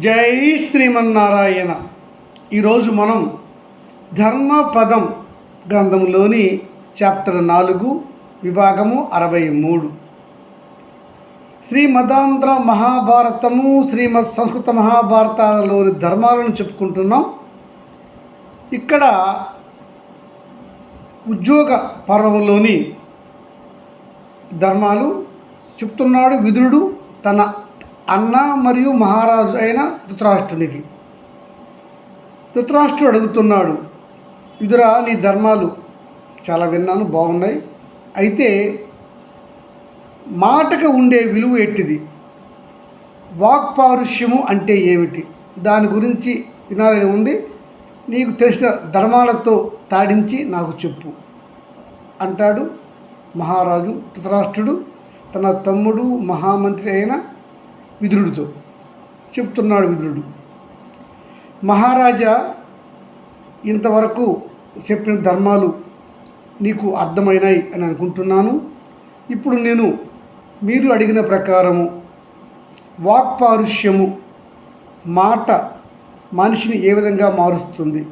జై శ్రీమన్నారాయణ. ఈరోజు మనం ధర్మపదం గ్రంథంలోని చాప్టర్ నాలుగు విభాగము అరవై మూడు. శ్రీమదాంధ్ర మహాభారతము శ్రీమద్ సంస్కృత మహాభారతాలలోని ధర్మాలను చెప్పుకుంటున్నాం. ఇక్కడ ఉద్యోగ పర్వంలోని ధర్మాలు చెప్తున్నాడు విదురుడు తన అన్న మరియు మహారాజు అయిన ధృతరాష్ట్రునికి. ధృతరాష్ట్రుడు అడుగుతున్నాడు ఇదురా నీ ధర్మాలు చాలా విన్నాను బాగున్నాయి. అయితే మాటకు ఉండే విలువ ఎట్టిది? వాక్పారుష్యము అంటే ఏమిటి? దాని గురించి వినాలని ఉంది. నీకు తెలిసిన ధర్మాలతో తాడించి నాకు చెప్పు అంటాడు మహారాజు ధృతరాష్ట్రుడు. తన తమ్ముడు మహామంత్రి అయిన విదురుడితో. చెప్తున్నాడు విదురుడు. మహారాజా ఇంతవరకు చెప్పిన ధర్మాలు నీకు అర్థమైనాయి అని అనుకుంటున్నాను. ఇప్పుడు నేను మీరు అడిగిన ప్రకారము వాక్పారుష్యము మాట మనిషిని ఏ విధంగా మారుస్తుంది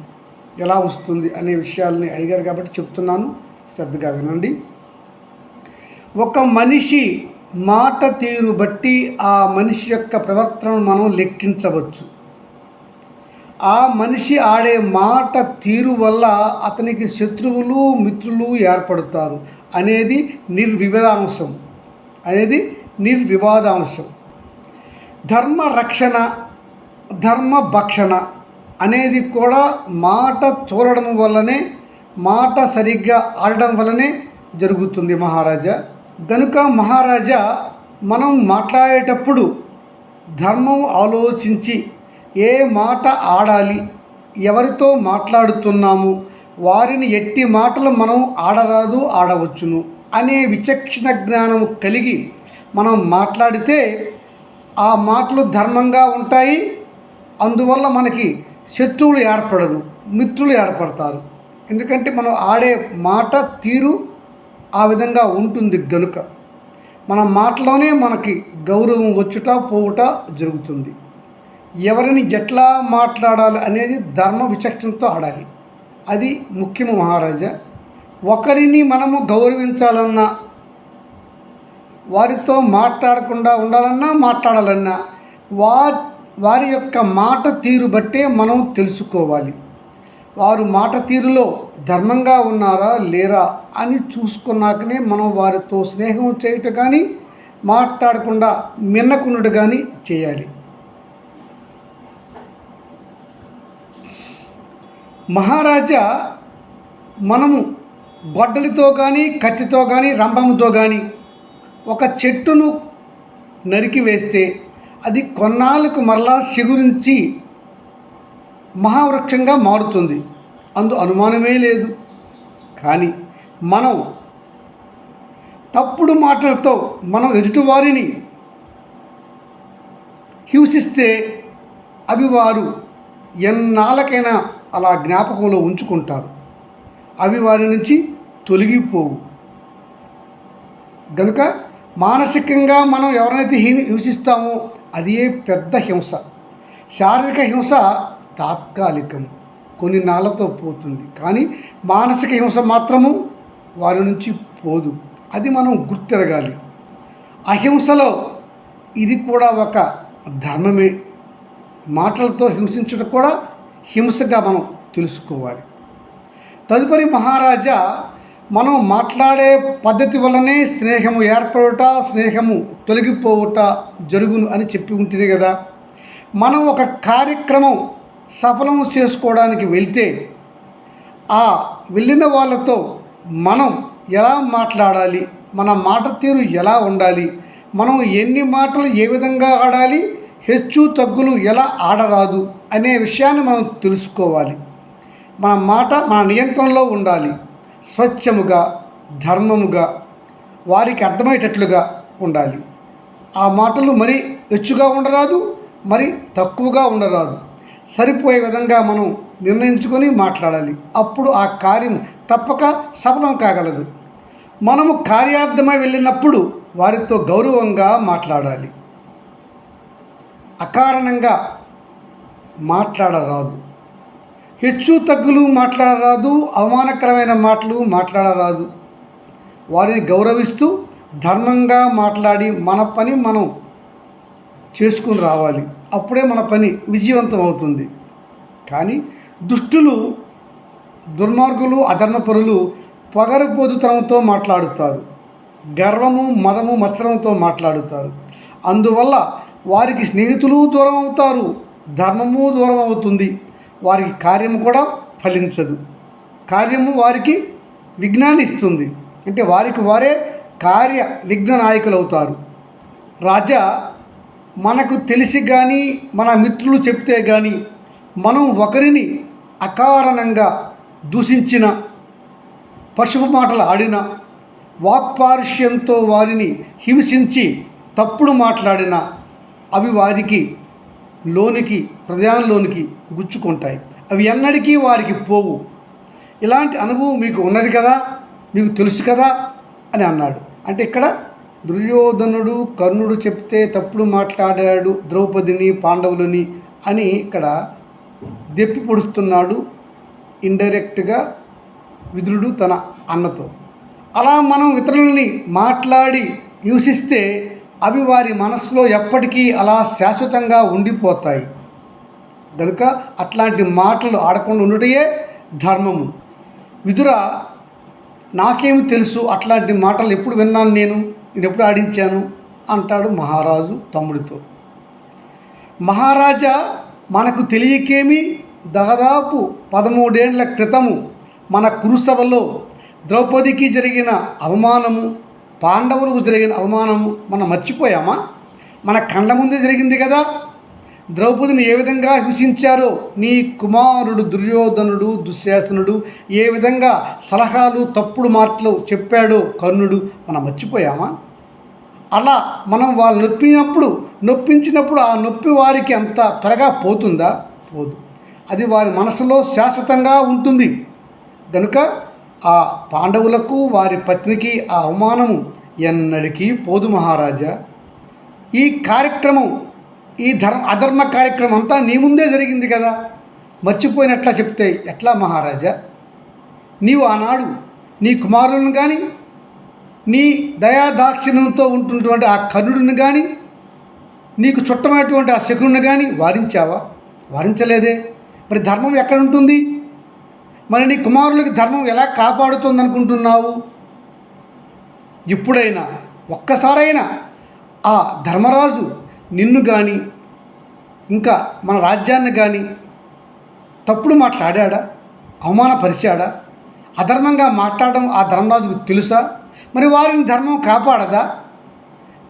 ఎలా వస్తుంది అనే విషయాలని అడిగారు కాబట్టి చెప్తున్నాను. శ్రద్ధగా వినండి. ఒక మనిషి మాట తీరు బట్టి ఆ మనిషి యొక్క ప్రవర్తనను మనం లెక్కించవచ్చు. ఆ మనిషి ఆడే మాట తీరు వల్ల అతనికి శత్రువులు మిత్రులు ఏర్పడతారు అనేది నిర్వివాదాంశం. అనేది నిర్వివాదాంశం. ధర్మ రక్షణ ధర్మ భక్షణ అనేది కూడా మాట తోలడం వల్లనే మాట సరిగ్గా ఆడడం వల్లనే జరుగుతుంది మహారాజా. గనుక మహారాజా మనం మాట్లాడేటప్పుడు ధర్మం ఆలోచించి ఏ మాట ఆడాలి ఎవరితో మాట్లాడుతున్నాము వారిని ఎట్టి మాటలు మనం ఆడరాదు ఆడవచ్చును అనే విచక్షణ జ్ఞానం కలిగి మనం మాట్లాడితే ఆ మాటలు ధర్మంగా ఉంటాయి అందువల్ల మనకి శత్రువులు ఏర్పడరు మిత్రులు ఏర్పడతారు. ఎందుకంటే మనం ఆడే మాట తీరు ఆ విధంగా ఉంటుంది గనుక మన మాటలోనే మనకి గౌరవం వచ్చుట పోవుట జరుగుతుంది. ఎవరిని ఎట్లా మాట్లాడాలి అనేది ధర్మ విచక్షణతో ఆడాలి. అది ముఖ్యము మహారాజా. ఒకరిని మనము గౌరవించాలన్నా వారితో మాట్లాడకుండా ఉండాలన్నా మాట్లాడాలన్నా వా వారి యొక్క మాట తీరు బట్టే మనం తెలుసుకోవాలి. వారు మాట తీరులో ధర్మంగా ఉన్నారా లేరా అని చూసుకున్నాకనే మనం వారితో స్నేహం చేయుట కానీ మాట్లాడకుండా మిన్నకున్నట్టు కానీ చేయాలి. మహారాజా మనము గొడ్డలితో కానీ కత్తితో కానీ రంభంతో కానీ ఒక చెట్టును నరికి వేస్తే అది కొన్నాళ్ళకు మరలా చిగురించి మహావృక్షంగా మారుతుంది. అందు అనుమానమే లేదు. కానీ మనం తప్పుడు మాటలతో మనం ఎదుటివారిని హింసిస్తే అవి వారు ఎన్నాళ్ళకైనా అలా జ్ఞాపకంలో ఉంచుకుంటారు. అవి వారి నుంచి తొలగిపోవు. గనుక మానసికంగా మనం ఎవరినైతే హింసిస్తామో అదే పెద్ద హింస. శారీరక హింస తాత్కాలికం కొన్ని నాళ్ళతో పోతుంది. కానీ మానసిక హింస మాత్రము వారి నుంచి పోదు. అది మనం గుర్తిరగాలి. అహింసలో ఇది కూడా ఒక ధర్మమే. మాటలతో హింసించడం కూడా హింసగా మనం తెలుసుకోవాలి. తదుపరి మహారాజా మనం మాట్లాడే పద్ధతి వల్లనే స్నేహము ఏర్పడుట స్నేహము తొలగిపోవుట జరుగును అని చెప్పి ఉంటుంది కదా మనం ఒక కార్యక్రమం సఫలం చేసుకోవడానికి వెళ్తే ఆ వెళ్ళిన వాళ్ళతో మనం ఎలా మాట్లాడాలి? మన మాట తీరు ఎలా ఉండాలి? మనం ఎన్ని మాటలు ఏ విధంగా ఆడాలి? హెచ్చు తగ్గులు ఎలా ఆడరాదు? అనే విషయాన్ని మనం తెలుసుకోవాలి. మన మాట మన నియంత్రణలో ఉండాలి. స్వచ్ఛముగా ధర్మముగా వారికి అర్థమయ్యేటట్లుగా ఉండాలి. ఆ మాటలు మరి హెచ్చుగా ఉండరాదు మరి తక్కువగా ఉండరాదు. సరిపోయే విధంగా మనం నిర్ణయించుకొని మాట్లాడాలి. అప్పుడు ఆ కార్యం తప్పక సఫలం కాగలదు. మనము కార్యార్థమై వెళ్ళినప్పుడు వారితో గౌరవంగా మాట్లాడాలి. అకారణంగా మాట్లాడరాదు. హెచ్చు తగ్గులు మాట్లాడరాదు అవమానకరమైన మాటలు మాట్లాడరాదు. వారిని గౌరవిస్తూ ధర్మంగా మాట్లాడి మన పని మనం చేసుకుని రావాలి. అప్పుడే మన పని విజయవంతం అవుతుంది కానీ దుష్టులు దుర్మార్గులు అధర్మపరులు పొగరపోతుతనంతో మాట్లాడుతారు. గర్వము మదము మత్సరంతో మాట్లాడుతారు. అందువల్ల వారికి స్నేహితులు దూరం అవుతారు ధర్మము దూరం అవుతుంది వారికి కార్యము కూడా ఫలించదు. కార్యము వారికి విఘ్నాన్ని ఇస్తుంది. అంటే వారికి వారే కార్య విఘ్న నాయకులు అవుతారు రాజా మనకు తెలిసి కానీ మన మిత్రులు చెప్తే కానీ మనం ఒకరిని అకారణంగా దూషించిన పశువు మాటలు ఆడిన వాక్పారుష్యంతో వారిని హింసించి తప్పుడు మాట్లాడిన అవి వారికి లోనికి హృదయంలోనికి గుచ్చుకుంటాయి. అవి ఎన్నటికీ వారికి పోవు. ఇలాంటి అనుభవం మీకు ఉన్నది కదా? మీకు తెలుసు కదా? అని అన్నాడు. అంటే ఇక్కడ దుర్యోధనుడు కర్ణుడు చెప్తే తప్పుడు మాట్లాడాడు ద్రౌపదిని పాండవులని అని ఇక్కడ దెప్పి పొడుస్తున్నాడు ఇండైరెక్ట్గా విదురుడు తన అన్నతో. అలా మనం ఇతరులని మాట్లాడి హింసిస్తే అవి వారి మనసులో ఎప్పటికీ అలా శాశ్వతంగా ఉండిపోతాయి. కనుక అట్లాంటి మాటలు ఆడకుండా ఉండటయే ధర్మము. విదుర నాకేమి తెలుసు? అట్లాంటి మాటలు ఎప్పుడు విన్నాను నేను? నేను ఎప్పుడు ఆడించాను? అంటాడు మహారాజు తమ్ముడితో. మహారాజా మనకు తెలియకేమి? దాదాపు పదమూడేండ్ల క్రితము మన కురుసభలో ద్రౌపదికి జరిగిన అవమానము పాండవులకు జరిగిన అవమానము మనం మర్చిపోయామా? మన కళ్ళ ముందే జరిగింది కదా. ద్రౌపదిని ఏ విధంగా హింసించారో నీ కుమారుడు దుర్యోధనుడు దుశ్శాసనుడు ఏ విధంగా సలహాలు తప్పుడు మాటలు చెప్పాడో కర్ణుడు మనం మర్చిపోయామా? అలా మనం వాళ్ళు నొప్పినప్పుడు నొప్పించినప్పుడు ఆ నొప్పి వారికి అంత త్వరగా పోతుందా? పోదు. అది వారి మనసులో శాశ్వతంగా ఉంటుంది. కనుక ఆ పాండవులకు వారి పత్నికి ఆ అవమానము ఎన్నడికీ పోదు మహారాజా. ఈ కార్యక్రమం ఈ ధర్మ అధర్మ కార్యక్రమం అంతా నీ ముందే జరిగింది కదా. మర్చిపోయినట్లా చెప్తే ఎట్లా మహారాజా? నీవు ఆనాడు నీ కుమారులను కానీ నీ దయాదాక్షిణ్యంతో ఉంటున్నటువంటి ఆ కర్ణుడిని కానీ నీకు చుట్టమైనటువంటి ఆ శకుని కానీ వారించావా? వారించలేదే. మరి ధర్మం ఎక్కడ ఉంటుంది? మరి నీ కుమారులకి ధర్మం ఎలా కాపాడుతుంది అనుకుంటున్నావు ఎప్పుడైనా ఒక్కసారైనా ఆ ధర్మరాజు నిన్ను కానీ ఇంకా మన రాజ్యాన్ని కానీ తప్పుడు మాట్లాడా అవమానపరిచాడా? అధర్మంగా మాట్లాడడం ఆ ధర్మరాజుకు తెలుసా? మరి వారిని ధర్మం కాపాడదా?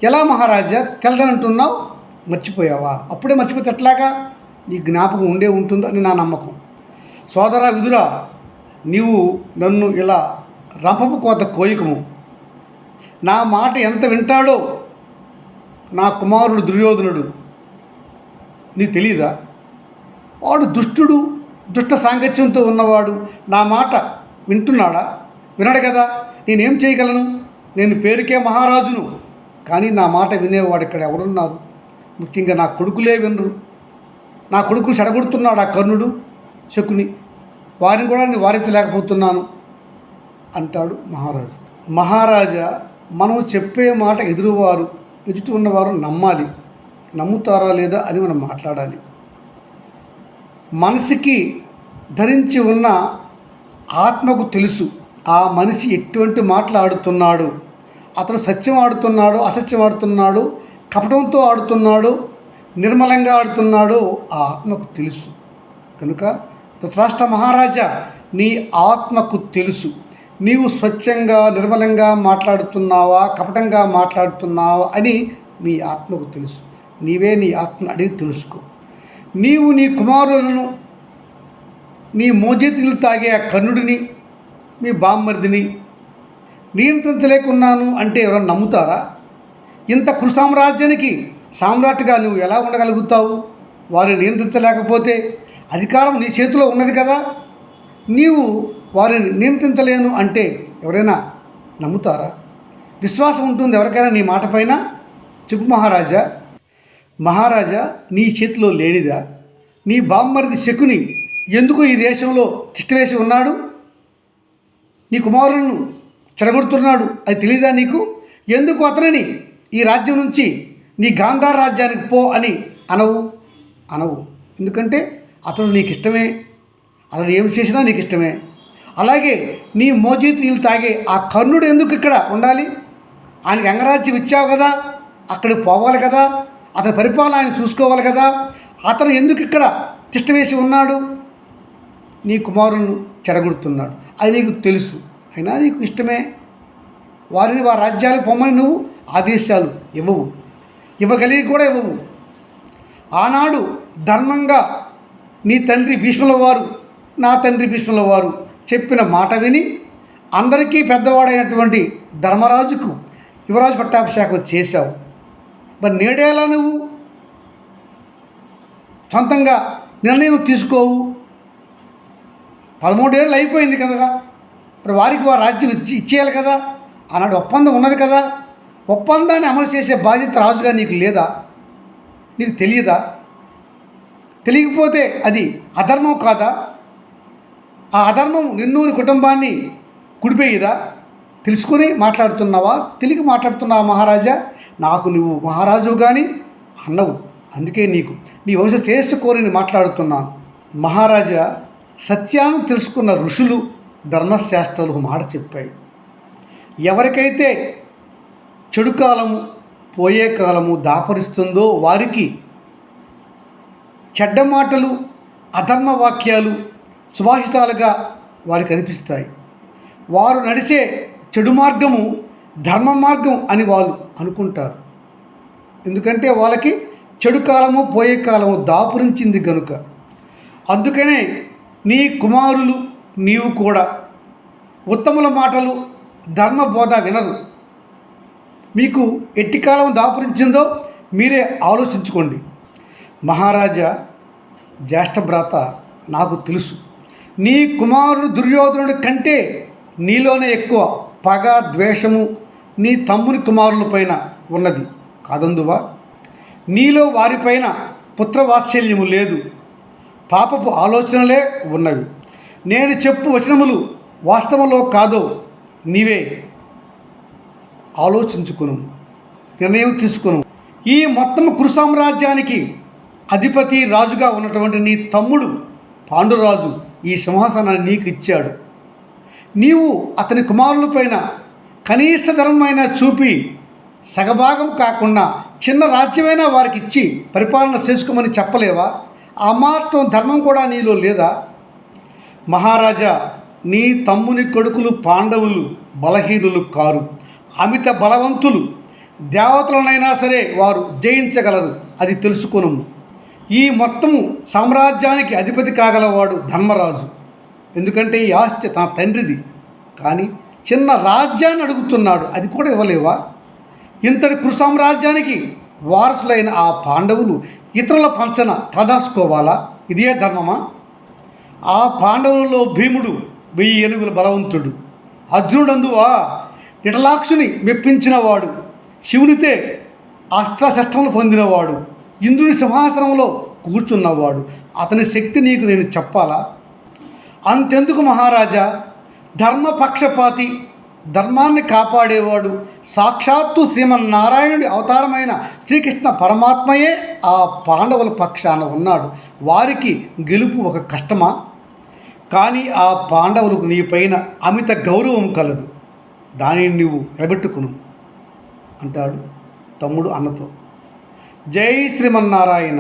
ఎలా మహారాజా తెలదనంటున్నావు మర్చిపోయావా? అప్పుడే మర్చిపోతే ఎట్లాగా? నీ జ్ఞాపకం ఉండే ఉంటుందో? అని నా నమ్మకం. సోదర విదురా నీవు నన్ను ఇలా రంపపు కోత కోయకము. నా మాట ఎంత వింటాడో నా కుమారుడు దుర్యోధనుడు. నీకు తెలియదా వాడు దుష్టుడు దుష్ట సాంగత్యంతో ఉన్నవాడు. నా మాట వింటున్నాడా? వినడు కదా. నేనేం చేయగలను? నేను పేరుకే మహారాజును. కానీ నా మాట వినేవాడు ఇక్కడ ఎవరున్నారు ముఖ్యంగా నా కొడుకులే వినరు. నా కొడుకులు చెడగొడుతున్నాడు ఆ కర్ణుడు శకుని? వారిని కూడా నేను వారించలేకపోతున్నాను అంటాడు మహారాజు. మహారాజా మనం చెప్పే మాట ఎదురువారు. ఎదుటి ఉన్నవారు నమ్మాలి నమ్ముతారా లేదా అని మనం మాట్లాడాలి. మనసుకి ధరించి ఉన్న ఆత్మకు తెలుసు ఆ మనిషి ఎటువంటి మాటలు ఆడుతున్నాడు అతను సత్యం ఆడుతున్నాడు అసత్యం ఆడుతున్నాడు కపటంతో ఆడుతున్నాడు నిర్మలంగా ఆడుతున్నాడో ఆ ఆత్మకు తెలుసు. కనుక ధృతరాష్ట్ర మహారాజా నీ ఆత్మకు తెలుసు. నీవు స్వచ్ఛంగా నిర్మలంగా మాట్లాడుతున్నావా కపటంగా మాట్లాడుతున్నావా అని మీ ఆత్మకు తెలుసు. నీవే నీ ఆత్మను అడిగి తెలుసుకో. నీవు నీ కుమారులను నీ మోజేతులు తాగే ఆ కన్నుడిని మీ బామ్మర్దిని నియంత్రించలేకున్నాను అంటే ఎవరైనా నమ్ముతారా? ఇంత కురు సామ్రాజ్యానికి సామ్రాట్గా నువ్వు ఎలా ఉండగలుగుతావు? వారిని నియంత్రించలేకపోతే అధికారం నీ చేతిలో ఉన్నది కదా? నీవు వారిని నియంత్రించలేను అంటే ఎవరైనా నమ్ముతారా? విశ్వాసం ఉంటుంది ఎవరికైనా నీ మాట పైన? చెప్పు మహారాజా. మహారాజా నీ చేతిలో లేనిదా? నీ బామ్మరిది శకుని ఎందుకు ఈ దేశంలో తిష్టవేసి ఉన్నాడు? నీ కుమారులను చెడగొడుతున్నాడు అది తెలియదా నీకు? ఎందుకు అతనిని ఈ రాజ్యం నుంచి నీ గాంధార రాజ్యానికి పో అని అనవు? అనవు. ఎందుకంటే అతడు నీకు ఇష్టమే అతడు ఏం చేసినా నీకు ఇష్టమే అలాగే నీ మోజీత్ నీళ్ళు తాగే ఆ కర్ణుడు ఎందుకు ఇక్కడ ఉండాలి? ఆయనకి అంగరాజ్యం ఇచ్చావు కదా అక్కడికి పోవాలి కదా అతని పరిపాలన ఆయన చూసుకోవాలి కదా అతను ఎందుకు ఇక్కడ తిష్టవేసి ఉన్నాడు? నీ కుమారులను చెడగొడుతున్నాడు అది నీకు తెలుసు. అయినా నీకు ఇష్టమే. వారిని వారి రాజ్యాలకు పొమ్మని నువ్వు ఆదేశాలు ఇవ్వవు. ఇవ్వగలిగి కూడా ఇవ్వవు. ఆనాడు ధర్మంగా నీ తండ్రి భీష్ముల వారు నా తండ్రి భీష్ముల వారు చెప్పిన మాట విని అందరికీ పెద్దవాడైనటువంటి ధర్మరాజుకు యువరాజు పట్టాభిషేకం చేశావు. మరి నేడేలా నువ్వు? సొంతంగా నిర్ణయం తీసుకోవు. పదమూడేళ్ళు అయిపోయింది కదా మరి వారికి వారి రాజ్యం ఇచ్చి ఇచ్చేయాలి కదా? ఆనాడు ఒప్పందం ఉన్నది కదా? ఒప్పందాన్ని అమలు చేసే బాధ్యత రాజుగా నీకు లేదా? నీకు తెలియదా? తెలియకపోతే అది అధర్మం కాదా? ఆ అధర్మం నిన్ను నీ కుటుంబాన్ని కుడిపోయేదా తెలుసుకుని మాట్లాడుతున్నావా? తెలియక మాట్లాడుతున్నావా మహారాజా? నాకు నువ్వు మహారాజు కానీ అన్నవు. అందుకే నీకు నీ వంశ శ్రేష్ఠ కోరిని మాట్లాడుతున్నాను. మహారాజా సత్యాన్ని తెలుసుకున్న ఋషులు ధర్మశాస్త్రాలు మాట చెప్పాయి. ఎవరికైతే చెడు కాలము పోయే కాలము దాపరిస్తుందో వారికి చెడ్డ మాటలు అధర్మ వాక్యాలు సుభాషితాలుగా వారికి అనిపిస్తాయి. వారు నడిచే చెడు మార్గము ధర్మ మార్గం అని వాళ్ళు అనుకుంటారు. ఎందుకంటే వాళ్ళకి చెడు కాలము పోయే కాలము దాపురించింది గనుక. అందుకనే నీ కుమారులు నీవు కూడా ఉత్తముల మాటలు ధర్మ బోధ వినరు. మీకు ఎట్టి కాలం దాపురించిందో మీరే ఆలోచించుకోండి. మహారాజా జ్యేష్ఠభ్రాత నాకు తెలుసు. నీ కుమారుడు దుర్యోధనుడి కంటే నీలోనే ఎక్కువ పగ ద్వేషము నీ తమ్ముని కుమారుల పైన ఉన్నది. కాదందువా? నీలో వారిపైన పుత్రవాత్సల్యము లేదు. పాపపు ఆలోచనలే ఉన్నవి. నేను చెప్పు వచనములు వాస్తవంలో కాదో నీవే ఆలోచించుకును నిర్ణయం తీసుకును. ఈ మొత్తం కురు సామ్రాజ్యానికి అధిపతి రాజుగా ఉన్నటువంటి నీ తమ్ముడు పాండురాజు ఈ సింహాసనాన్ని నీకు ఇచ్చాడు. నీవు అతని కుమారులపైన కనీస ధర్మమైన చూపి సగభాగం కాకుండా చిన్న రాజ్యమైనా వారికి ఇచ్చి పరిపాలన చేసుకోమని చెప్పలేవా? ఆ మాత్రం ధర్మం కూడా నీలో లేదా? మహారాజా నీ తమ్ముని కొడుకులు పాండవులు బలహీనులు కారు. అమిత బలవంతులు దేవతలనైనా సరే వారు జయించగలరు. అది తెలుసుకును ఈ మొత్తము సామ్రాజ్యానికి అధిపతి కాగలవాడు ధర్మరాజు. ఎందుకంటే ఈ ఆస్తి తన తండ్రిది. కానీ చిన్న రాజ్యాన్ని అడుగుతున్నాడు. అది కూడా ఇవ్వలేవా? ఇంతటి కురు సామ్రాజ్యానికి వారసులైన ఆ పాండవులు ఇతరుల పంచన తదాసుకోవాలా ఇదే ధర్మమా? ఆ పాండవులలో భీముడు వెయ్యి ఏనుగుల బలవంతుడు. అర్జునుడందువా? నిటలాక్షుని మెప్పించినవాడు. శివునితే అస్త్రశస్త్రములు పొందినవాడు. ఇంద్రుని సింహాసనంలో కూర్చున్నవాడు. అతని శక్తి నీకు నేను చెప్పాలా? అంతెందుకు మహారాజా? ధర్మపక్షపాతి ధర్మాన్ని కాపాడేవాడు సాక్షాత్తు శ్రీమన్నారాయణుడి అవతారమైన శ్రీకృష్ణ పరమాత్మయే ఆ పాండవుల పక్షాన ఉన్నాడు. వారికి గెలుపు ఒక కష్టమా? కానీ ఆ పాండవులకు నీపైన అమిత గౌరవం కలదు. దానిని నువ్వు నిలబెట్టుకును అంటాడు తమ్ముడు అన్నతో. జై శ్రీమన్నారాయణ.